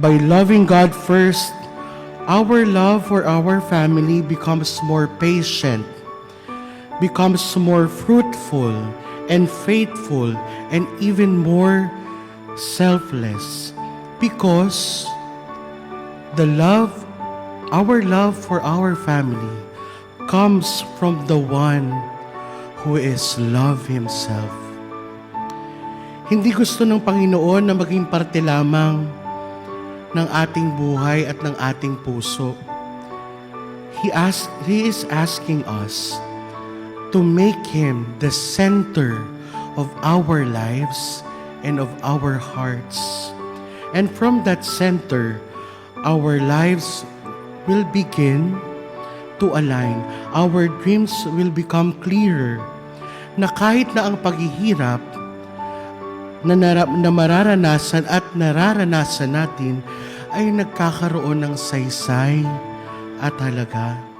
By loving God first, our love for our family becomes more patient, becomes more fruitful and faithful, and even more selfless. Because the love, our love for our family, comes from the one who is love Himself. Hindi gusto ng Panginoon na maging parte lamang ng ating buhay at ng ating puso. He, ask, he is asking us to make Him the center of our lives and of our hearts. And from that center, our lives will begin to align. Our dreams will become clearer na kahit na ang paghihirap na, nara- na mararanasan at nararanasan natin ay nagkakaroon ng saysay at halaga.